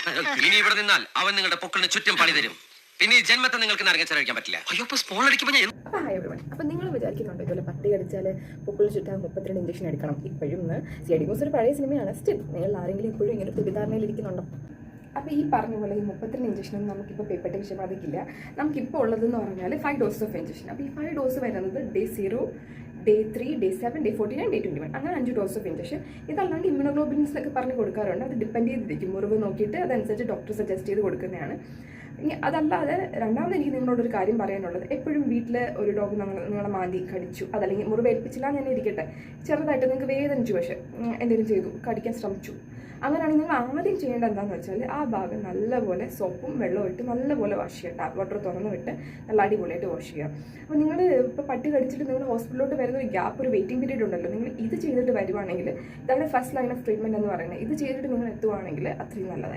ഇനി ഇവിടെ നിന്നാൽ അവൻ നിങ്ങളുടെ പൊക്കളിന് ചുറ്റും പണി തരും. പിന്നെ ഈ ജന്മത്തെ നിങ്ങൾക്ക് നരകം ചെലവഴിക്കാൻ പറ്റില്ല. അയ്യോ അപ്പൊ സ്മോൾ അടിക്കുമ്പോൾ ഞാൻ അപ്പോൾ നിങ്ങൾ വിചാരിക്കുന്നുണ്ടോ ഇതുപോലെ പട്ടി കടിച്ചാൽ പൊക്കിൾ ചുറ്റാൻ മുപ്പത്തിരണ്ട് ഇഞ്ചക്ഷൻ എടുക്കണം? ഇപ്പോഴും സി ഡി ഒരു പഴയ സിനിമയാണ്. സ്റ്റിൽ നിങ്ങൾ ആരെങ്കിലും ഇപ്പോഴും ഇങ്ങനെ തെറ്റിദ്ധാരണയിൽ ഇരിക്കുന്നുണ്ടോ? അപ്പോൾ ഈ പറഞ്ഞ പോലെ ഈ മുപ്പത്തിരണ്ട് ഇഞ്ചക്ഷനൊന്നും നമുക്കിപ്പോൾ പേപ്പറ്റ വിഷയം ബാധിക്കില്ല നമുക്കിപ്പോൾ ഉള്ളതെന്ന് പറഞ്ഞാൽ ഫൈവ് ഡോസ് ഓഫ് ഇഞ്ചക്ഷൻ അപ്പോൾ ഈ ഫൈവ് ഡോസ് വരുന്നത് day zero day three day seven day forty nine day twenty one അങ്ങനെ അഞ്ച് ഡോസ് ഓഫ് ഇഞ്ചക്ഷൻ ഇതല്ലാണ്ട് ഇമ്യൂണോഗ്ലോബിൻസ് ഒക്കെ പറഞ്ഞ് കൊടുക്കാറുണ്ട്. അത് ഡിപ്പെൻഡ് ചെയ്തിരിക്കും. മുറിവ് നോക്കിയിട്ട് അതനുസരിച്ച് ഡോക്ടർ സജസ്റ്റ് ചെയ്ത് കൊടുക്കുന്നതാണ്. ഇനി അതല്ലാതെ രണ്ടാമത് എനിക്ക് നിങ്ങളോടൊരു കാര്യം പറയാനുള്ളത്. എപ്പോഴും വീട്ടിൽ ഒരു ഡോഗ് നിങ്ങളെ മാന്തി കടിച്ചു. അതല്ലെങ്കിൽ മുറിവ് ഏൽപ്പിച്ചില്ല എന്ന് തന്നെ ഇരിക്കട്ടെ. ചെറുതായിട്ട് നിങ്ങൾക്ക് വേദനിച്ചു പക്ഷേ എന്തെങ്കിലും ചെയ്തു കടിക്കാൻ ശ്രമിച്ചു. അങ്ങനെയാണെങ്കിൽ നിങ്ങൾ ആദ്യം ചെയ്യേണ്ടത് എന്താണെന്ന് വെച്ചാൽ ആ ഭാഗം നല്ലപോലെ സോപ്പും വെള്ളവും ഇട്ട് നല്ലപോലെ വാഷ് ചെയ്യുക ടാപ്പ് വാട്ടർ തുറന്ന് വിട്ട് നല്ല അടിപൊളിയായിട്ട് വാഷ് ചെയ്യുക. അപ്പോൾ നിങ്ങൾ ഇപ്പോൾ പട്ടി കടിച്ചിട്ട് നിങ്ങൾ ഹോസ്പിറ്റലിലോട്ട് വരുന്ന ഒരു ഗ്യാപ്പ് ഒരു വെയിറ്റിംഗ് പീരീഡ് ഉണ്ടല്ലോ. നിങ്ങൾ ഇത് ചെയ്തിട്ട് വരുവാണെങ്കിൽ ഇതാണ് ഫസ്റ്റ് ലൈൻ ഓഫ് ട്രീറ്റ്മെന്റ് എന്ന് പറയുന്നത്. ഇത് ചെയ്തിട്ട് നിങ്ങൾ എത്തുവാണെങ്കിൽ അത്രയും നല്ലതായിരിക്കും.